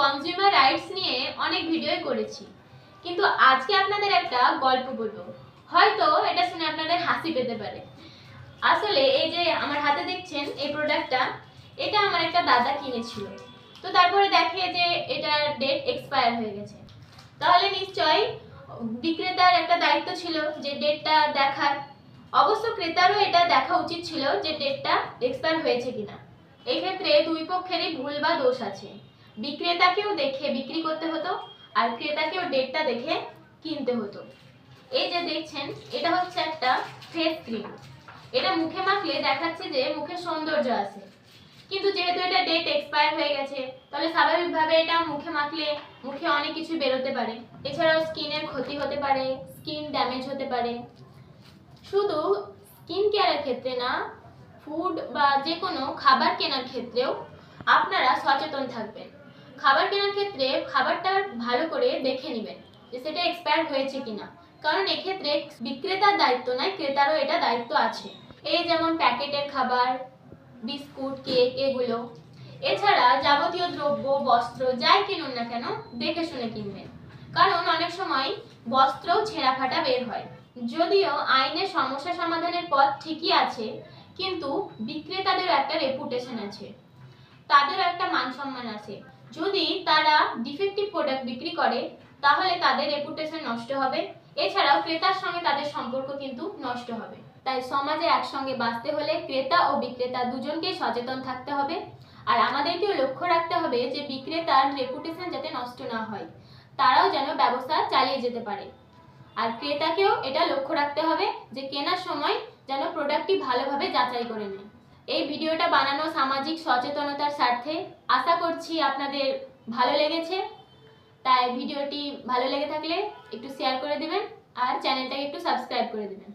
Consumer rights নিয়ে অনেক ভিডিওই করেছি। কিন্তু আজকে আপনাদের একটা গল্প বলব। হয়তো এটা শুনে আপনাদের হাসি পেতে পারে। আসলে এই যে আমার হাতে দেখছেন এই প্রোডাক্টটা এটা আমার একটা দাদা কিনেছিল। তো তারপরে দেখে যে এটার ডেট এক্সপায়ার হয়ে গেছে। তাহলে নিশ্চয়ই বিক্রেতার একটা দায়িত্ব ছিল যে ডেটটা দেখার। অবশ্য ক্রেতারও এটা দেখা উচিত ছিল যে ডেটটা এক্সপায়ার হয়েছে কিনা। এক্ষেত্রে দুই পক্ষেরই ভুল বা দোষ আছে। বিক্রেতাকেও দেখে বিক্রি করতে হতো আর ক্রেতাকেও ডেটটা দেখে কিনতে হতো। এই যে দেখছেন, এটা হচ্ছে একটা ফেস ক্রিম এটা মুখে মাখলে দেখাচ্ছে যে মুখে সৌন্দর্য আছে। কিন্তু যেহেতু এটা ডেট এক্সপায়ার হয়ে গেছে, তাহলে স্বাভাবিকভাবে এটা মুখে মাখলে মুখে অনেক কিছু বেরোতে পারে। এছাড়াও স্কিনের ক্ষতি হতে পারে, স্কিন ড্যামেজ হতে পারে। শুধু স্কিন কেয়ারের ক্ষেত্রে না ফুড বা যে কোনো খাবার কেনার ক্ষেত্রেও আপনারা সচেতন থাকবেন। খাবার কেনার ক্ষেত্রে খাবারটা ভালো করে দেখে নেবেন যে সেটা এক্সপায়ার হয়েছে কিনা। কারণ এক্ষেত্রে বিক্রেতার দায়িত্ব নয়, ক্রেতারও এটা দায়িত্ব আছে। এই যেমন প্যাকেটের খাবার, বিস্কুট, কেক এগুলো। এছাড়া যাবতীয় দ্রব্য, বস্ত্র যাই কিনুন না কেন, দেখে শুনে কিনবেন। কারণ অনেক সময় বস্ত্রও ছেঁড়া ফাটা বের হয়। যদিও আইনের সমস্যা সমাধানের পথ ঠিকই আছে, কিন্তু বিক্রেতাদের একটা রেপুটেশন আছে। তাদেরও একটা মান সম্মান আছে। যদি তারা ডিফেক্টিভ প্রোডাক্ট বিক্রি করে, তাহলে তাদের রেপুটেশন নষ্ট হবে। এছাড়াও ক্রেতার সঙ্গে তাদের সম্পর্ক কিন্তু নষ্ট হবে। তাই সমাজে একসঙ্গে বাঁচতে হলে ক্রেতা ও বিক্রেতা দুজনকেই সচেতন থাকতে হবে। আর আমাদেরকেও লক্ষ্য রাখতে হবে যে, বিক্রেতার রেপুটেশন যাতে নষ্ট না হয়, তারাও যেন ব্যবসা চালিয়ে যেতে পারে। আর ক্রেতাকেও এটা লক্ষ্য রাখতে হবে যে, কেনার সময় যেন প্রোডাক্টটি ভালোভাবে যাচাই করে নেয়। এই ভিডিওটা বানানো সামাজিক সচেতনতার স্বার্থে। আশা করছি আপনাদের ভালো লেগেছে। তাই ভিডিওটি ভালো লেগে থাকলে একটু শেয়ার করে দেবেন আর চ্যানেলটাকে একটু সাবস্ক্রাইব করে দেবেন।